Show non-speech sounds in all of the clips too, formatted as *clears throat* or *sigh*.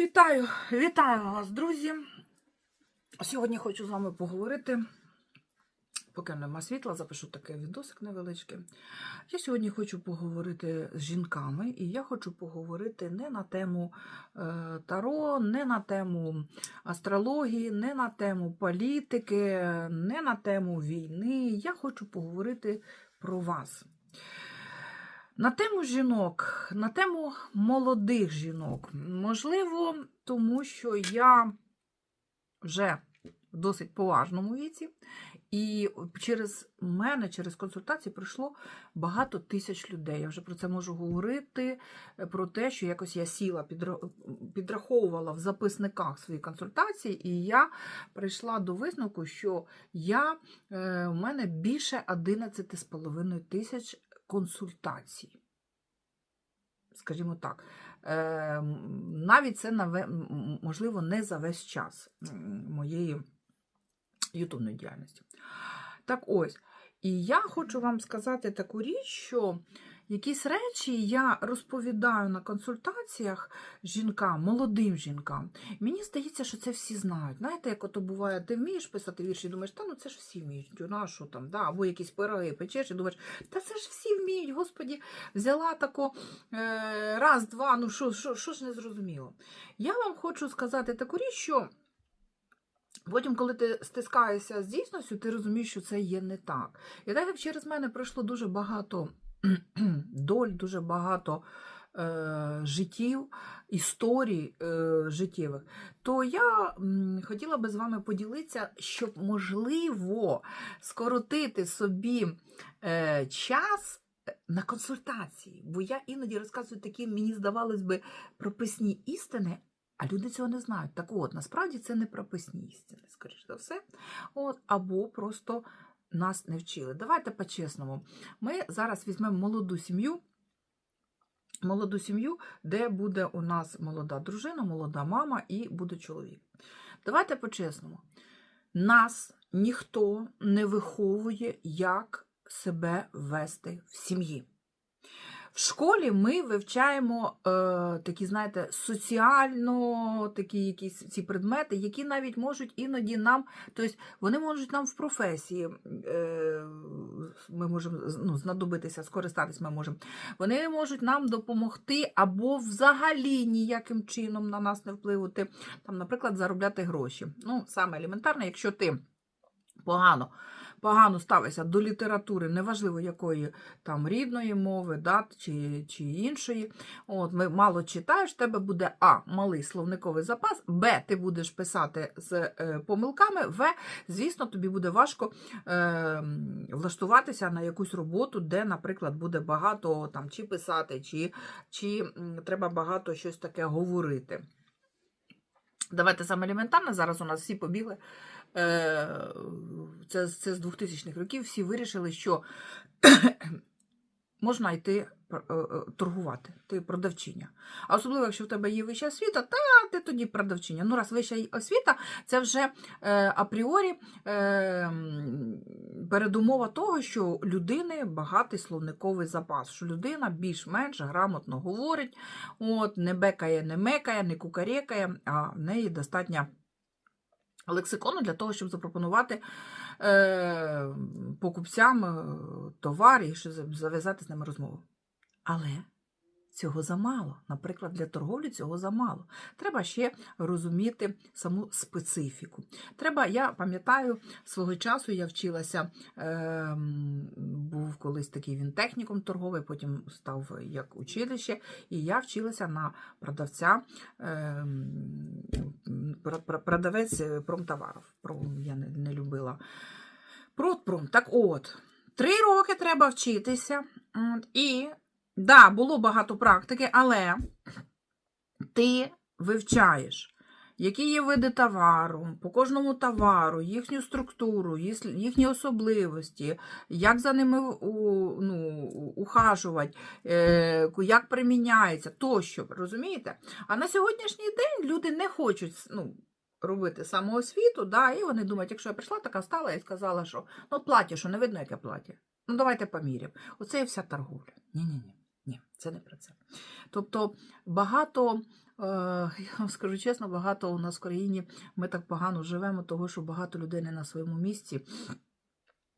Вітаю, вітаю вас, друзі. Сьогодні хочу з вами поговорити. Поки нема світла, запишу такий відосик невеличкий. Я сьогодні хочу поговорити з жінками, і я хочу поговорити не на тему е, таро, не на тему астрології, не на тему політики, не на тему війни. Я хочу поговорити про вас. На тему жінок, на тему молодих жінок. Можливо, тому що я вже в досить поважному віці, і через мене, через консультації прийшло багато тисяч людей. Я вже про це можу говорити, е, про те, що якось я сіла, підраховувала в записниках свої консультації, і я прийшла до висновку, що я, е, у мене більше 11,5 тисяч консультацій. Скажімо так, Е, навіть це можливо не за весь час моєї ютубної діяльності. Так ось, і я хочу вам сказати таку річ, що якісь речі я розповідаю на консультаціях жінкам, молодим жінкам. Мені здається, що це всі знають. Знаєте, як ото буває, ти вмієш писати вірші, думаєш, та ну це ж всі вміють, ну, що там, да? або якісь пироги печеш, і думаєш, та це ж всі вміють, господі, взяла тако е, раз, два, ну що, що, що ж не зрозуміло. Я вам хочу сказати таку річ, що потім, коли ти стискаєшся з дійсністю, ти розумієш, що це є не так. І так як через мене пройшло дуже багато *clears throat* доль, дуже багато е, життів, історій е, життєвих, то я м, хотіла би з вами поділитися, щоб можливо скоротити собі е, час на консультації. Бо я іноді розказую такі, мені здавалось би, прописні істини. А люди цього не знають. Так от, насправді це не прописні істини, скоріш за все. От, або просто нас не вчили. Давайте по-чесному. Ми зараз візьмемо молоду сім'ю, молоду сім'ю, де буде у нас молода дружина, молода мама і буде чоловік. Давайте по-чесному. Нас ніхто не виховує, як себе вести в сім'ї. В школі ми вивчаємо е, такі, знаєте, соціально такі якісь ці предмети, які навіть можуть іноді нам, тобто вони можуть нам в професії, е, ми можемо ну, знадобитися, скористатись ми можемо. Вони можуть нам допомогти або взагалі ніяким чином на нас не впливати, там, наприклад, заробляти гроші. Ну, саме елементарно, якщо ти погано погано ставишся до літератури, неважливо якої там рідної мови, да, чи, чи іншої. От, ми мало читаєш, тебе буде А. Малий словниковий запас, Б. Ти будеш писати з е, помилками, В. Звісно, тобі буде важко е, влаштуватися на якусь роботу, де, наприклад, буде багато там, чи писати, чи, чи треба багато щось таке говорити. Давайте саме елементарно, зараз у нас всі побігли. Е, Це, це з 2000-х років всі вирішили, що *clears throat* можна йти е, е, торгувати, ти продавчиня. А особливо, якщо в тебе є вища освіта, та ти тоді продавчиня. Ну, раз вища освіта, це вже апріорі передумова того, що людини багатий словниковий запас, що людина більш-менш грамотно говорить, от, не бекає, не мекає, не кукарекає, а в неї достатньо лексикону для того, щоб запропонувати е, покупцям е, товар і зав'язати з ними розмову. Але цього замало. Наприклад, для торговлі цього замало. Треба ще розуміти саму специфіку. Треба, я пам'ятаю, свого часу я вчилася, е, був колись такий він технікум торговий, потім став як училище, і я вчилася на продавця, е, м, пр- пр- продавець е, промтоварів. Пром я не, не любила. Продпром. Так от, три роки треба вчитися. І да, було багато практики, але ти вивчаєш, які є види товару, по кожному товару, їхню структуру, їхні особливості, як за ними ну, ухажувати, е, як приміняється, тощо, розумієте? А на сьогоднішній день люди не хочуть ну, робити самоосвіту, да, і вони думають, якщо я прийшла, така стала і сказала, що ну, плаття, що не видно, яке плаття. Ну, давайте поміряємо. Оце і вся торговля. Ні-ні-ні. Це не про це. Тобто багато, е, я вам скажу чесно, багато у нас в країні ми так погано живемо, того що багато людей не на своєму місці.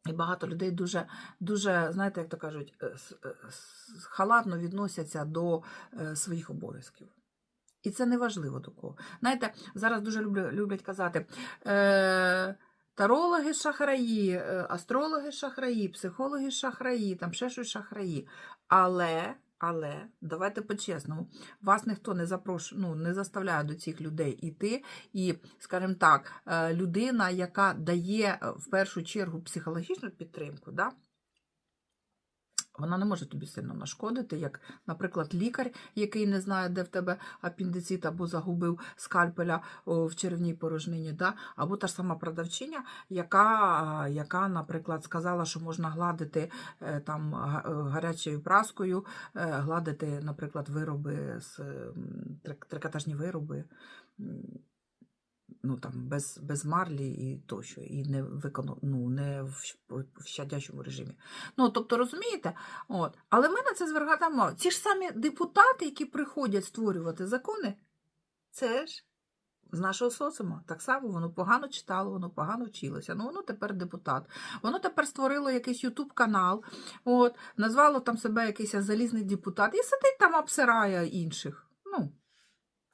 І багато людей дуже, дуже, знаєте, як то кажуть, е, е, халатно відносяться до своїх обов'язків. І це не важливо до кого. Знаєте, зараз дуже люблять казати. Е, Тарологи шахраї, астрологи шахраї, психологи шахраї, там ще щось шахраї. Але, але, давайте по-чесному, вас ніхто не запрошує, ну, не заставляє до цих людей іти. І, скажімо так, е, людина, яка дає е, в першу чергу психологічну підтримку, да, вона не може тобі сильно нашкодити, як, наприклад, лікар, який не знає, де в тебе апендицит або загубив скальпеля в черевній порожнині, да? або та ж сама продавчиня, яка, яка, наприклад, сказала, що можна гладити е, там е, гарячою праскою, е, гладити, наприклад, вироби з трикотажні вироби. Ну, там, без, без марлі і тощо, і не, викону, ну, не в, в щадячому режимі. Ну, тобто, розумієте? От. Але ми на це звертаємо. Ці ж самі депутати, які приходять створювати закони, це ж з нашого соціуму. Так само воно погано читало, воно погано вчилося. Ну, воно тепер депутат. Воно тепер створило якийсь Ютуб канал, назвало там себе якийсь залізний депутат і сидить там обсирає інших.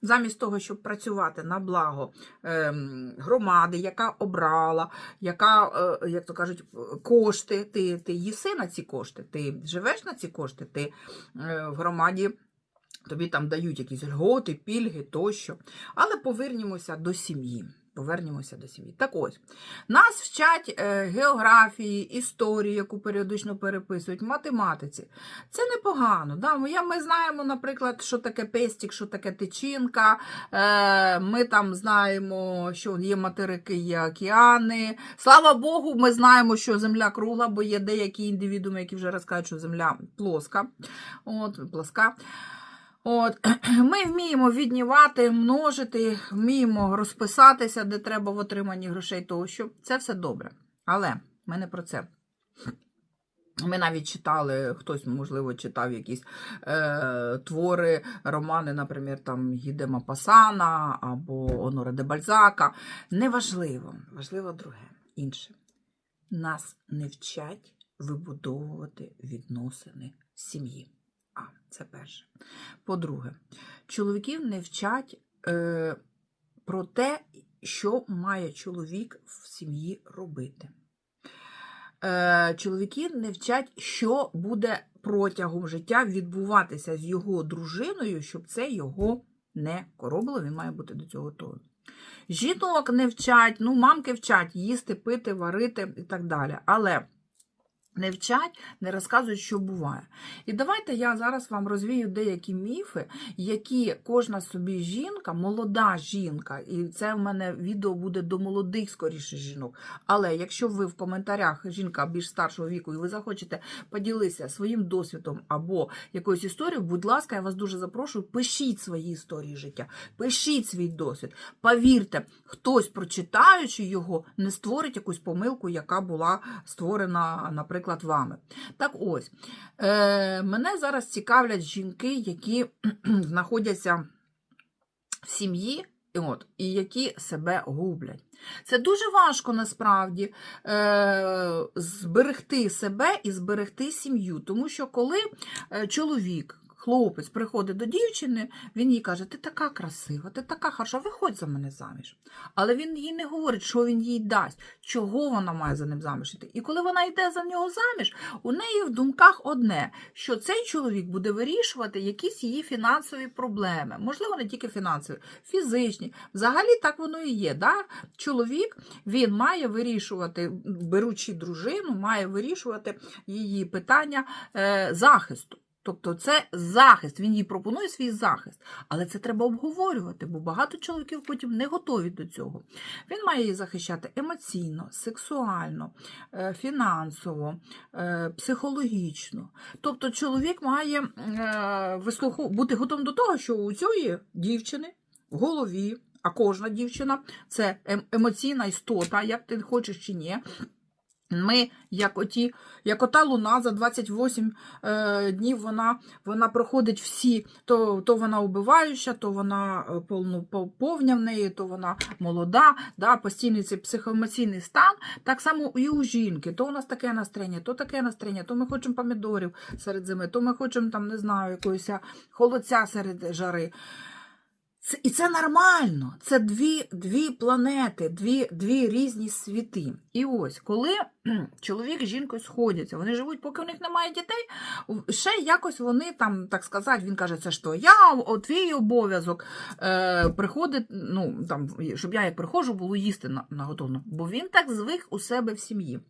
Замість того, щоб працювати на благо ем, громади, яка обрала, яка, е, як то кажуть, кошти, ти, ти їси на ці кошти, ти живеш на ці кошти, ти е, в громаді тобі там дають якісь льготи, пільги тощо. Але повернімося до сім'ї. Повернімося до сім'ї. Так ось, нас вчать е, географії, історії, яку періодично переписують, математиці. Це непогано. Да? Ми, знаємо, наприклад, що таке пестік, що таке тичинка. Е, ми там знаємо, що є материки, є океани. Слава Богу, ми знаємо, що земля кругла, бо є деякі індивідууми, які вже розкажуть, що земля плоска. От, плоска. От, *clears throat* ми вміємо віднівати, множити, вміємо розписатися, де треба в отриманні грошей тощо. Це все добре. Але ми не про це. Ми навіть читали, хтось, можливо, читав якісь е, твори, романи, наприклад, там Гіде Мапасана або Оноре де Бальзака. Неважливо, важливо друге, інше. Нас не вчать вибудовувати відносини в сім'ї. А, це перше. По-друге, чоловіків не вчать е, про те, що має чоловік в сім'ї робити. Е, чоловіки не вчать, що буде протягом життя відбуватися з його дружиною, щоб це його не коробило, він має бути до цього готовий. Жінок не вчать, ну, мамки вчать їсти, пити, варити і так далі. Але не вчать, не розказують, що буває. І давайте я зараз вам розвію деякі міфи, які кожна собі жінка, молода жінка, і це в мене відео буде до молодих скоріше жінок. Але якщо ви в коментарях жінка більш старшого віку, і ви захочете поділитися своїм досвідом або якоюсь історією, будь ласка, я вас дуже запрошую, пишіть свої історії життя, пишіть свій досвід. Повірте, хтось, прочитаючи його, не створить якусь помилку, яка була створена, наприклад, вами. Так ось, е, мене зараз цікавлять жінки, які знаходяться в сім'ї. От, і які себе гублять. Це дуже важко насправді е, зберегти себе і зберегти сім'ю. Тому що коли е, чоловік, хлопець приходить до дівчини, він їй каже: Ти така красива, ти така хороша, виходь за мене заміж. Але він їй не говорить, що він їй дасть, чого вона має за ним заміж іти. І коли вона йде за нього заміж, у неї в думках одне, що цей чоловік буде вирішувати якісь її фінансові проблеми. Можливо, не тільки фінансові, фізичні. Взагалі так воно і є. Да? Чоловік він має вирішувати, беручи дружину, має вирішувати її питання е, захисту. Тобто це захист, він їй пропонує свій захист, але це треба обговорювати, бо багато чоловіків потім не готові до цього. Він має її захищати емоційно, сексуально, е, фінансово, е, психологічно. Тобто чоловік має е, бути готовим до того, що у цієї дівчини в голові, а кожна дівчина це ем- емоційна істота, як ти хочеш чи ні. Ми, як оті, як ота луна за 28 е, днів вона, вона проходить всі, то, то вона убиваюча, то вона е, повну, повня в неї, то вона молода, да, постійний цей психоемоційний стан. Так само і у жінки. То у нас таке настроєння, то таке настроєння, то ми хочемо помідорів серед зими, то ми хочемо там, не знаю, якоїсь холодця серед жари. Це, і це нормально. Це дві, дві планети, дві, дві різні світи. І ось, коли *clears throat* чоловік з жінкою сходяться, вони живуть, поки у них немає дітей, ще якось вони там, так сказати, він каже, це що я, о, твій обов'язок е, приходить, ну там, щоб я як приходжу, було їсти на, наготовно. Бо він так звик у себе в сім'ї.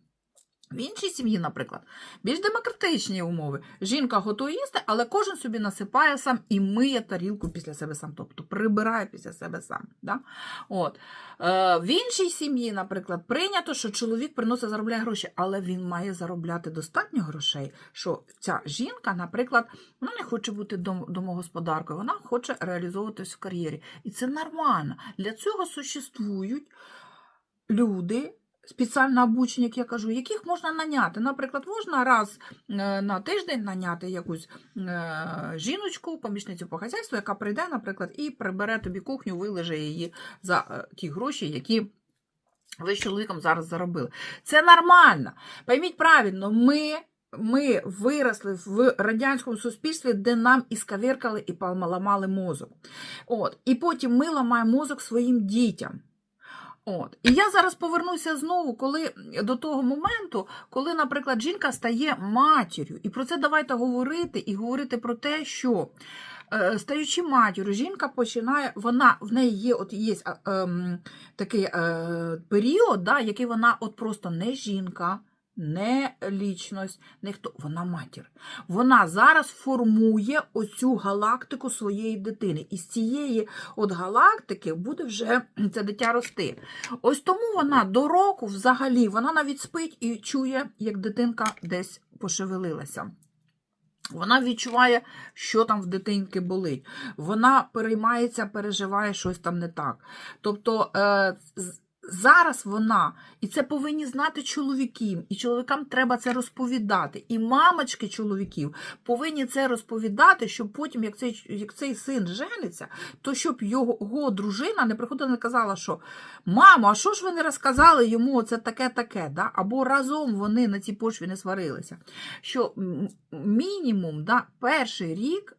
В іншій сім'ї, наприклад, більш демократичні умови. Жінка готує їсти, але кожен собі насипає сам і миє тарілку після себе сам, тобто прибирає після себе сам. Да? От. Е, в іншій сім'ї, наприклад, прийнято, що чоловік приносить заробляє гроші, але він має заробляти достатньо грошей, що ця жінка, наприклад, вона не хоче бути дом, домогосподаркою, вона хоче реалізовуватись в кар'єрі. І це нормально. Для цього существують люди. Спеціально обучені, як я кажу, яких можна наняти. Наприклад, можна раз е, на тиждень наняти якусь е, жіночку, помічницю по хазяйству, яка прийде, наприклад, і прибере тобі кухню, вилеже її за е, ті гроші, які ви з чоловіком зараз заробили. Це нормально. Пойміть правильно, ми. Ми виросли в радянському суспільстві, де нам і скавіркали, і поламали мозок. От. І потім ми ламаємо мозок своїм дітям. От. І я зараз повернуся знову, коли до того моменту, коли, наприклад, жінка стає матір'ю. І про це давайте говорити, і говорити про те, що е, стаючи матір'ю, жінка починає, вона в неї є, от є е, е, такий е, період, да, який вона от просто не жінка. Не лічність, не хто, вона матір. Вона зараз формує оцю галактику своєї дитини. І з цієї от галактики буде вже це дитя рости. Ось тому вона до року взагалі вона навіть спить і чує, як дитинка десь пошевелилася. Вона відчуває, що там в дитинки болить. Вона переймається, переживає щось там не так. Тобто е, зараз вона, і це повинні знати чоловіки, і чоловікам треба це розповідати. І мамочки чоловіків повинні це розповідати, щоб потім, як цей, як цей син жениться, то щоб його, його дружина не приходила і казала, що мамо, а що ж ви не розказали йому це таке-таке? Да? Або разом вони на цій почві не сварилися. Що мінімум да, перший рік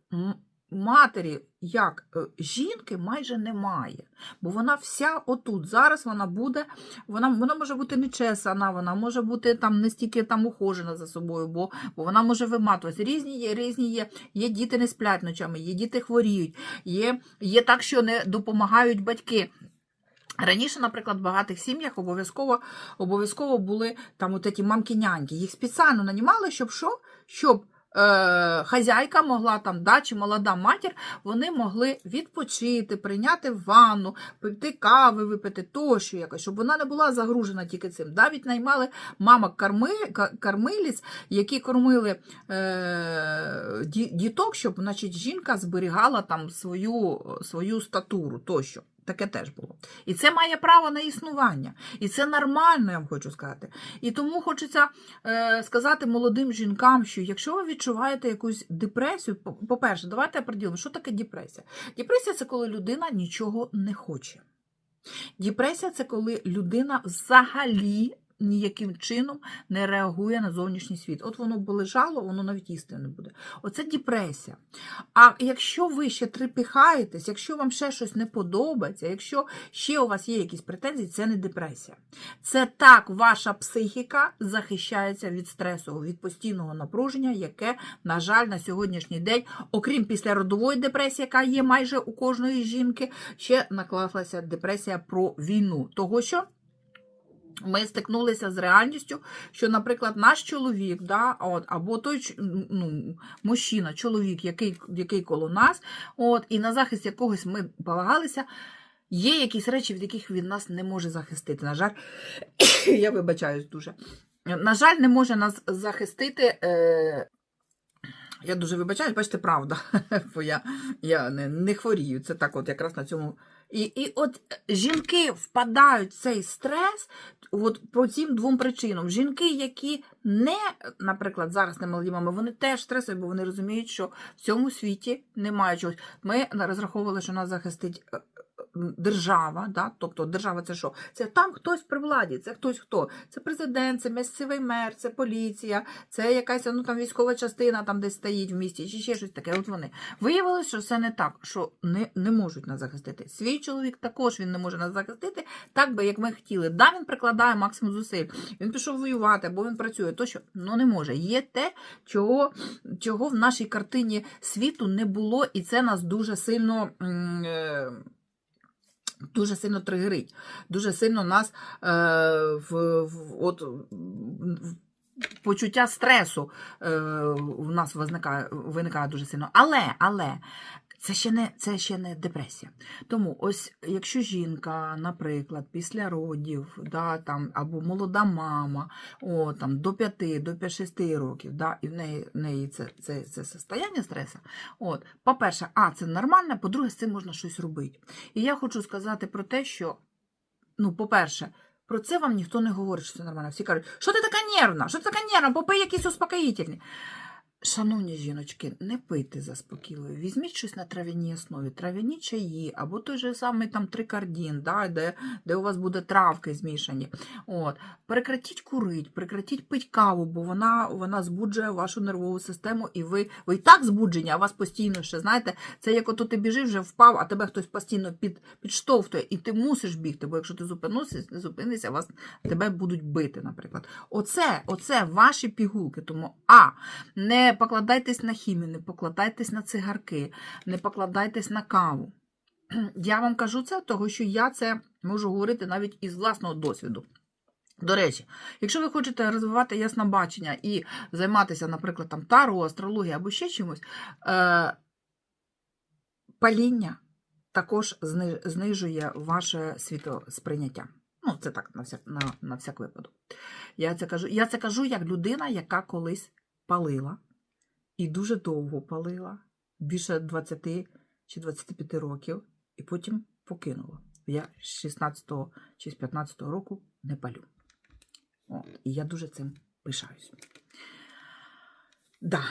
матері як е, жінки майже немає. Бо вона вся отут. Зараз вона буде, вона, вона може бути нечесана, вона може бути там не стільки там ухожена за собою, бо, бо вона може виматуватися. Різні є, різні є. Є діти не сплять ночами, є діти хворіють, є, є так, що не допомагають батьки. Раніше, наприклад, в багатих сім'ях обов'язково обов'язково були там от ті мамки-няньки. Їх спеціально нанімали, щоб що? Щоб хазяйка могла там, да, чи молода матір, вони могли відпочити, прийняти ванну, пити кави, випити тощо якось, щоб вона не була загружена тільки цим. Навіть наймали карми, кормиліць, які кормили е, діток, щоб значить, жінка зберігала там свою, свою статуру тощо. Таке теж було. І це має право на існування. І це нормально, я вам хочу сказати. І тому хочеться е, сказати молодим жінкам, що якщо ви відчуваєте якусь депресію, по- по-перше, давайте оприділимо, що таке депресія. Депресія це коли людина нічого не хоче. Депресія це коли людина взагалі ніяким чином не реагує на зовнішній світ. От воно б лежало, воно навіть їсти не буде. Оце депресія. А якщо ви ще трепіхаєтесь, якщо вам ще щось не подобається, якщо ще у вас є якісь претензії, це не депресія. Це так ваша психіка захищається від стресу, від постійного напруження, яке, на жаль, на сьогоднішній день, окрім післяродової депресії, яка є майже у кожної жінки, ще наклалася депресія про війну. Того що ми стикнулися з реальністю, що, наприклад, наш чоловік, да, от, або той ну, мужчина, чоловік, який, який коло нас, от, і на захист якогось ми полагалися, є якісь речі, від яких він нас не може захистити. На жаль, *coughs* я вибачаюсь дуже. На жаль, не може нас захистити. Е... Я дуже вибачаюсь, бачите, правда, *laughs* бо я, я не, не хворію. Це так, от якраз на цьому І, і от жінки впадають в цей стрес от по цим двом причинам. Жінки, які не, наприклад, зараз не молоді мами, вони теж стресують, бо вони розуміють, що в цьому світі немає чогось. Ми розраховували, що нас захистить е, е, держава, да? тобто держава це що? Це там хтось при владі, це хтось хто? Це президент, це місцевий мер, це поліція, це якась ну, там, військова частина там десь стоїть в місті, чи ще щось таке. От вони. Виявилось, що це не так, що не, не можуть нас захистити. Свій чоловік також він не може нас захистити, так би, як ми хотіли. Да, він прикладає максимум зусиль. Він пішов воювати, або він працює, то що ну не може. Є те, чого, чого в нашій картині світу не було, і це нас дуже сильно. е, Дуже сильно тригерить, дуже сильно нас е, в, в, от, в, почуття стресу е, в нас виникає, виникає дуже сильно. Але, але це ще не це ще не депресія. Тому, ось якщо жінка, наприклад, після родів, да, там, або молода мама, о, там, до 5, до 6 років, да, і в неї, в неї це, це, це состояння стресу, от, по-перше, а, це нормально, по-друге, з цим можна щось робити. І я хочу сказати про те, що, ну, по-перше, про це вам ніхто не говорить, що це нормально. Всі кажуть, що ти така нервна, що ти така нервна, попий якісь успокоїтельні. Шановні жіночки, не пийте заспокійливо. Візьміть щось на трав'яній основі, трав'яні чаї, або той же самий там трикардін, да, де, де у вас буде травки змішані. От. Прекратіть курить, прекратіть пить каву, бо вона, вона збуджує вашу нервову систему, і ви, ви і так збуджені, а вас постійно ще, знаєте, це як ото ти біжиш, вже впав, а тебе хтось постійно під, підштовхує, і ти мусиш бігти, бо якщо ти зупинишся, вас, тебе будуть бити, наприклад. Оце, оце ваші пігулки. Тому А. Не покладайтесь на хімію, не покладайтесь на цигарки, не покладайтесь на каву. *clears throat* Я вам кажу це, того що я це можу говорити навіть із власного досвіду. До речі, якщо ви хочете розвивати яснобачення і займатися, наприклад, там таро, астрологією або ще чимось, е- паління також знижує ваше світосприйняття. Ну, це так, на всяк, на, на всяк випадок. Я це, кажу, я це кажу як людина, яка колись палила і дуже довго палила, більше 20 чи 25 років, і потім покинула. Я з 16 чи з 15 року не палю. От, і я дуже цим пишаюсь. Да.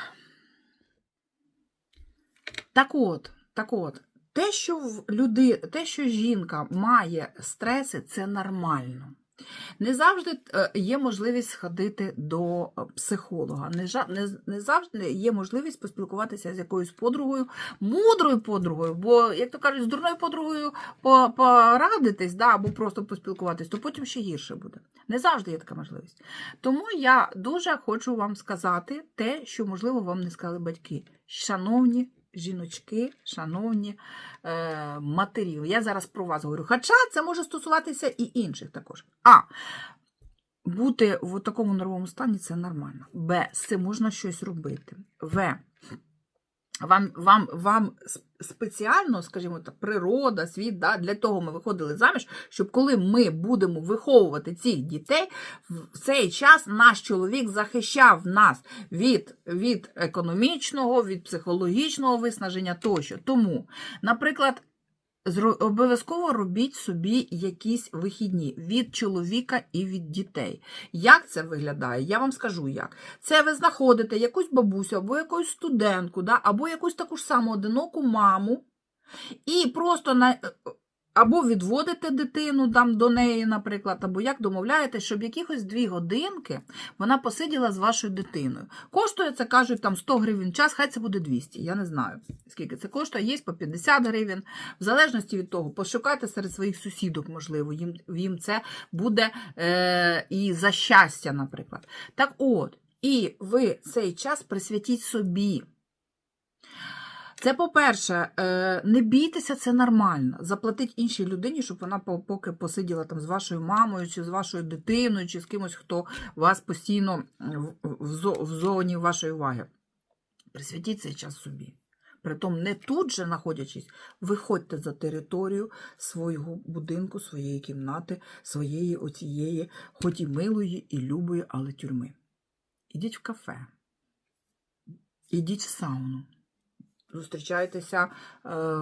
Так от, так от, те, що в люди, те, що жінка має стреси, це нормально. Не завжди е, є можливість сходити до е, психолога. Не, завжди є можливість поспілкуватися з якоюсь подругою, мудрою подругою, бо, як то кажуть, з дурною подругою порадитись, да, або просто поспілкуватись, то потім ще гірше буде. Не завжди є така можливість. Тому я дуже хочу вам сказати те, що, можливо, вам не сказали батьки. Шановні жіночки, шановні е, матері. Я зараз про вас говорю. Хоча це може стосуватися і інших також. А. Бути в такому нервовому стані це нормально. Б. З цим можна щось робити. В. Вам, вам, вам спеціально, скажімо так, природа, світ, да, для того ми виходили заміж, щоб коли ми будемо виховувати цих дітей, в цей час наш чоловік захищав нас від, від економічного, від психологічного виснаження тощо. Тому, наприклад, обов'язково робіть собі якісь вихідні від чоловіка і від дітей. Як це виглядає? Я вам скажу як. Це ви знаходите якусь бабусю або якусь студентку, да, або якусь таку ж саму одиноку маму, і просто на. Або відводите дитину там до неї, наприклад, або як домовляєте, щоб якихось дві годинки вона посиділа з вашою дитиною. Коштує це, кажуть, там 100 гривень час, хай це буде 200. Я не знаю, скільки це коштує, є по 50 гривень. В залежності від того, пошукайте серед своїх сусідок, можливо, їм, їм це буде е, і за щастя, наприклад. Так от, і ви цей час присвятіть собі. Це, по-перше, е, не бійтеся, це нормально. Заплатить іншій людині, щоб вона поки посиділа там з вашою мамою, чи з вашою дитиною, чи з кимось, хто вас постійно в, в, зо- в зоні вашої уваги. Присвятіть цей час собі. Притом не тут же знаходячись, виходьте за територію свого будинку, своєї кімнати, своєї оцієї, хоч і милої, і любої, але тюрми. Ідіть в кафе, ідіть в сауну зустрічаєтеся е,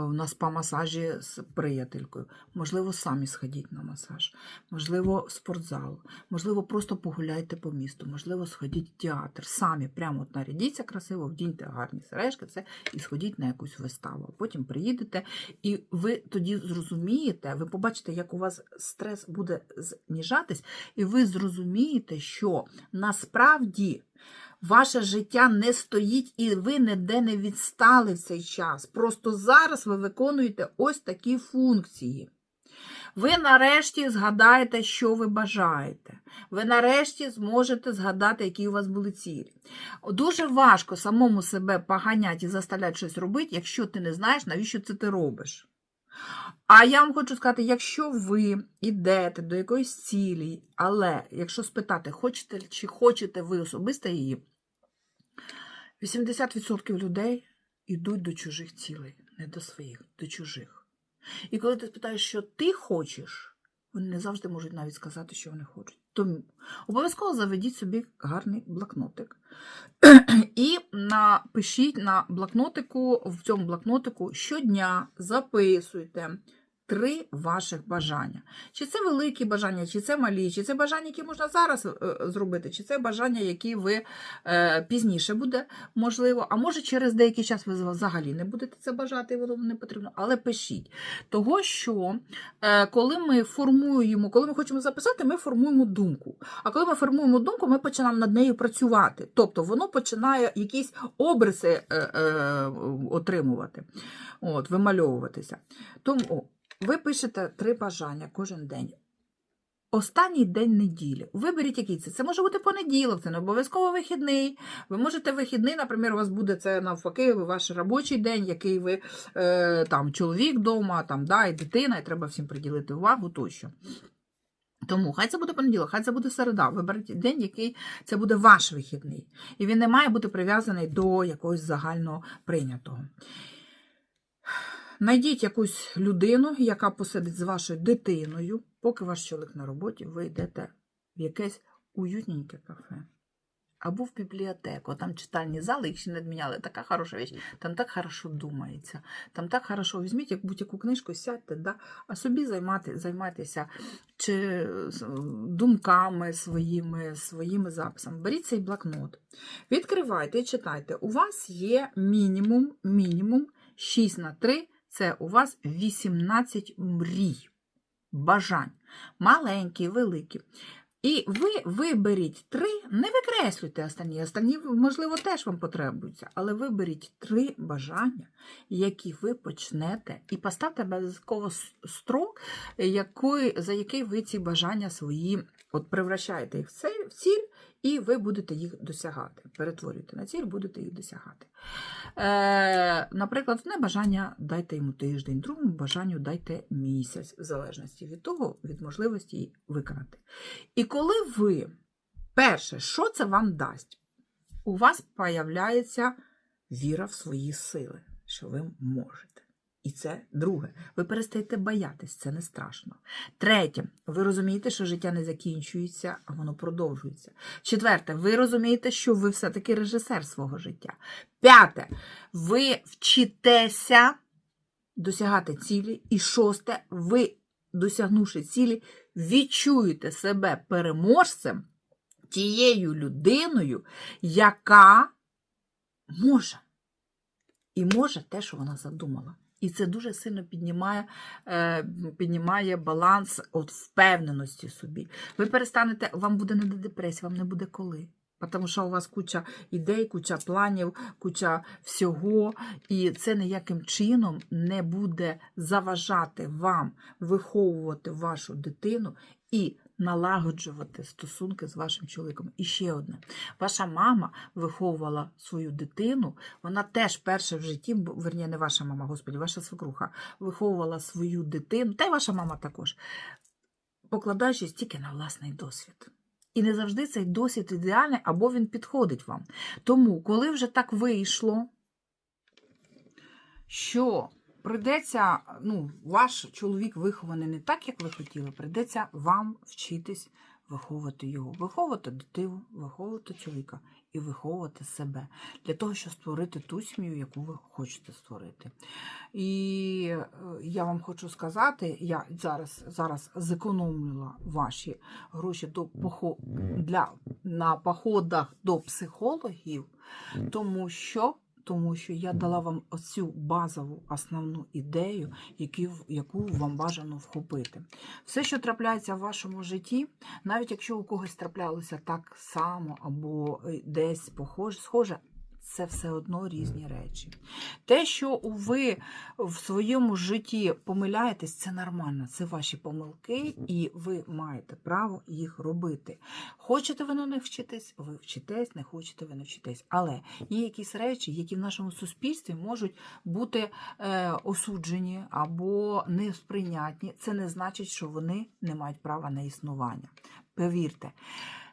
на спа-масажі з приятелькою. Можливо, самі сходіть на масаж, можливо, спортзал, можливо, просто погуляйте по місту, можливо, сходіть в театр. Самі прямо от нарядіться красиво, вдіньте гарні сережки, це і сходіть на якусь виставу. Потім приїдете, і ви тоді зрозумієте, ви побачите, як у вас стрес буде зніжатись, і ви зрозумієте, що насправді. Ваше життя не стоїть і ви ніде не відстали в цей час. Просто зараз ви виконуєте ось такі функції. Ви нарешті згадаєте, що ви бажаєте. Ви нарешті зможете згадати, які у вас були цілі. Дуже важко самому себе поганяти і заставляти щось робити, якщо ти не знаєш, навіщо це ти робиш. А я вам хочу сказати, якщо ви йдете до якоїсь цілі, але якщо спитати, хочете чи хочете ви особисто її, 80% людей йдуть до чужих цілей, не до своїх, до чужих. І коли ти спитаєш, що ти хочеш, вони не завжди можуть навіть сказати, що вони хочуть. Тому обов'язково заведіть собі гарний блокнотик. *clears throat* І напишіть на блокнотику, в цьому блокнотику щодня записуйте три ваших бажання. Чи це великі бажання, чи це малі, чи це бажання, які можна зараз е, зробити, чи це бажання, які ви е, пізніше буде можливо, а може через деякий час ви взагалі не будете це бажати, і воно не потрібно. Але пишіть. Того, що е, коли ми формуємо, коли ми хочемо записати, ми формуємо думку. А коли ми формуємо думку, ми починаємо над нею працювати. Тобто воно починає якісь обриси отримувати, от, вимальовуватися. Тому ви пишете три бажання кожен день. Останній день неділі. Виберіть який це. Це може бути понеділок, це не обов'язково вихідний. Ви можете вихідний, наприклад, у вас буде це навпаки, ваш робочий день, який ви е, там чоловік вдома, там, да, і дитина, і треба всім приділити увагу тощо. Тому хай це буде понеділок, хай це буде середа. Виберіть день, який це буде ваш вихідний. І він не має бути прив'язаний до якогось загально прийнятого. Найдіть якусь людину, яка посидить з вашою дитиною, поки ваш чоловік на роботі, ви йдете в якесь уютненьке кафе. Або в бібліотеку. Там читальні зали, їх ще не відміняли. Така хороша річ. Там так хорошо думається. Там так хорошо візьміть як будь-яку книжку, сядьте, да? а собі займати, займайтеся чи думками своїми, своїми записами. Беріть цей блокнот, відкривайте і читайте. У вас є мінімум, мінімум 6 на 3 це у вас 18 мрій, бажань, маленькі, великі. І ви виберіть три, не викреслюйте останні. Останні, можливо, теж вам потребуються, але виберіть три бажання, які ви почнете, і поставте обов'язково строк, який, за який ви ці бажання свої от превращаєте їх в ціль, і ви будете їх досягати. Перетворюєте на ціль, будете їх досягати. Е, Наприклад, одне бажання дайте йому тиждень, другому бажанню дайте місяць, в залежності від того, від можливості її виконати. І коли ви, перше, що це вам дасть? У вас появляється віра в свої сили, що ви можете. І це друге. Ви перестаєте боятись, це не страшно. Третє, ви розумієте, що життя не закінчується, а воно продовжується. Четверте, ви розумієте, що ви все-таки режисер свого життя. П'яте, ви вчитеся досягати цілі. І шосте, ви, досягнувши цілі, відчуєте себе переможцем тією людиною, яка може. І може те, що вона задумала. І це дуже сильно піднімає е, піднімає баланс от впевненості собі. Ви перестанете, вам буде не до депресії, вам не буде коли. Тому що у вас куча ідей, куча планів, куча всього, і це ніяким чином не буде заважати вам виховувати вашу дитину і налагоджувати стосунки з вашим чоловіком. І ще одне: ваша мама виховувала свою дитину, вона теж перше в житті, верні, не ваша мама, господі, ваша свекруха, виховувала свою дитину, та й ваша мама також, покладаючись тільки на власний досвід. І не завжди цей досвід ідеальний, або він підходить вам. Тому, коли вже так вийшло, що прийдеться, ну, ваш чоловік вихований не так, як ви хотіли, прийдеться вам вчитись виховувати його, виховувати дитину, виховувати чоловіка і виховувати себе для того, щоб створити ту сім'ю, яку ви хочете створити. І е, я вам хочу сказати, я зараз, зараз зекономлювала ваші гроші до для... на походах до психологів, тому що. Тому що я дала вам оцю базову основну ідею, яку вам бажано вхопити. Все, що трапляється в вашому житті, навіть якщо у когось траплялося так само або е, десь похоже, схоже, це все одно різні речі. Те, що ви в своєму житті помиляєтесь, це нормально, це ваші помилки, і ви маєте право їх робити. Хочете ви на них вчитись, ви вчитесь, не хочете, ви не вчитесь. Але є якісь речі, які в нашому суспільстві можуть бути е, осуджені або несприйнятні. Це не значить, що вони не мають права на існування. Повірте.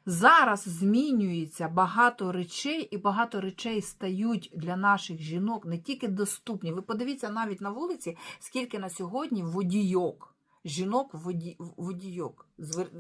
Зараз змінюється багато речей, і багато речей стають для наших жінок не тільки доступні. Ви подивіться навіть на вулиці, скільки на сьогодні водійок. Жінок воді... водійок. Звер...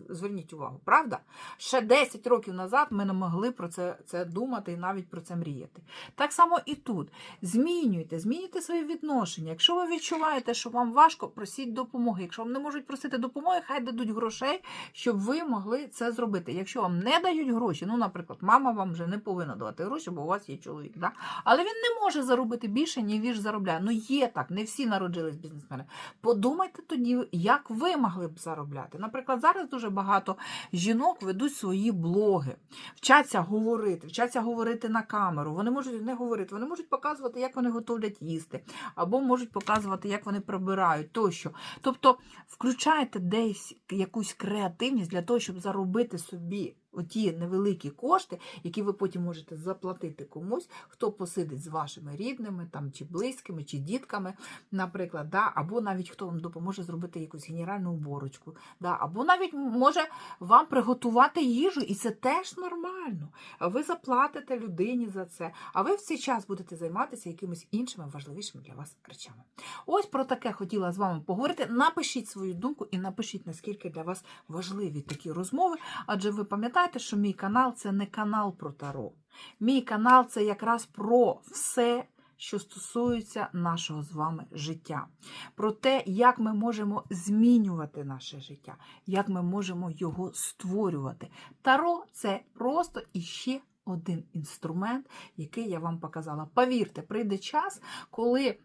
Зверніть увагу, правда? Ще 10 років назад ми не могли про це, це думати і навіть про це мріяти. Так само і тут. Змінюйте, змінюйте своє відношення. Якщо ви відчуваєте, що вам важко, просіть допомоги. Якщо вам не можуть просити допомоги, хай дадуть грошей, щоб ви могли це зробити. Якщо вам не дають гроші, ну, наприклад, мама вам вже не повинна давати гроші, бо у вас є чоловік. Да? Але він не може заробити більше, ніж заробляє. Ну є так, не всі народились бізнесмени. Подумайте тоді, як ви могли б заробляти. Наприклад, зараз дуже багато жінок ведуть свої блоги, вчаться говорити, вчаться говорити на камеру. Вони можуть не говорити, вони можуть показувати, як вони готовлять їсти, або можуть показувати, як вони прибирають тощо. Тобто, включайте десь якусь креативність для того, щоб заробити собі. Оті невеликі кошти, які ви потім можете заплатити комусь, хто посидить з вашими рідними, там чи близькими, чи дітками, наприклад, да, або навіть хто вам допоможе зробити якусь генеральну уборочку, да, або навіть може вам приготувати їжу, і це теж нормально. Ви заплатите людині за це, а ви в цей час будете займатися якимись іншими важливішими для вас речами. Ось про таке хотіла з вами поговорити. Напишіть свою думку і напишіть, наскільки для вас важливі такі розмови, адже ви пам'ятаєте, що мій канал це не канал про таро. Мій канал це якраз про все. Що стосується нашого з вами життя, про те, як ми можемо змінювати наше життя, як ми можемо його створювати. Таро це просто іще один інструмент, який я вам показала. Повірте, прийде час, коли.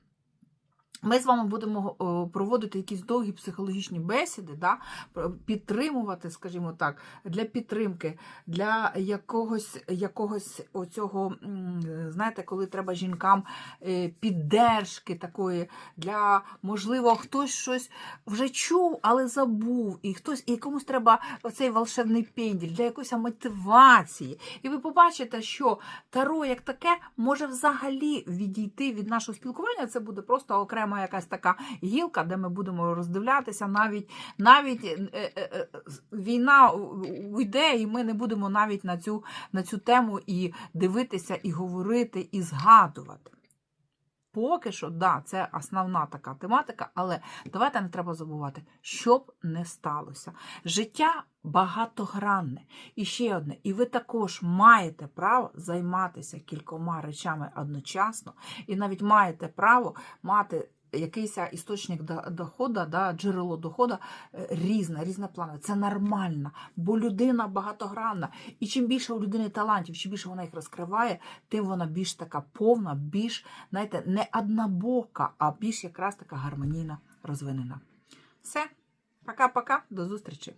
Ми з вами будемо проводити якісь довгі психологічні бесіди, да? підтримувати, скажімо так, для підтримки, для якогось, якогось оцього, знаєте, коли треба жінкам е, піддержки такої, для, можливо, хтось щось вже чув, але забув, і хтось, і комусь треба оцей волшебний пенділь для якоїсь мотивації. І ви побачите, що таро як таке може взагалі відійти від нашого спілкування. Це буде просто окрема якась така гілка, де ми будемо роздивлятися. Навіть навіть е, е, е, війна уйде, і ми не будемо навіть на цю, на цю тему і дивитися, і говорити, і згадувати. Поки що, да, це основна така тематика, але давайте не треба забувати, щоб не сталося. Життя багатогранне. І ще одне, і ви також маєте право займатися кількома речами одночасно, і навіть маєте право мати. Якийсь істочник доходу, да, джерело доходу е, різне, різне планове. Це нормально, бо людина багатогранна. І чим більше у людини талантів, чим більше вона їх розкриває, тим вона більш така повна, більш, знаєте, не однобока, а більш якраз така гармонійна розвинена. Все, пока-пока, до зустрічі!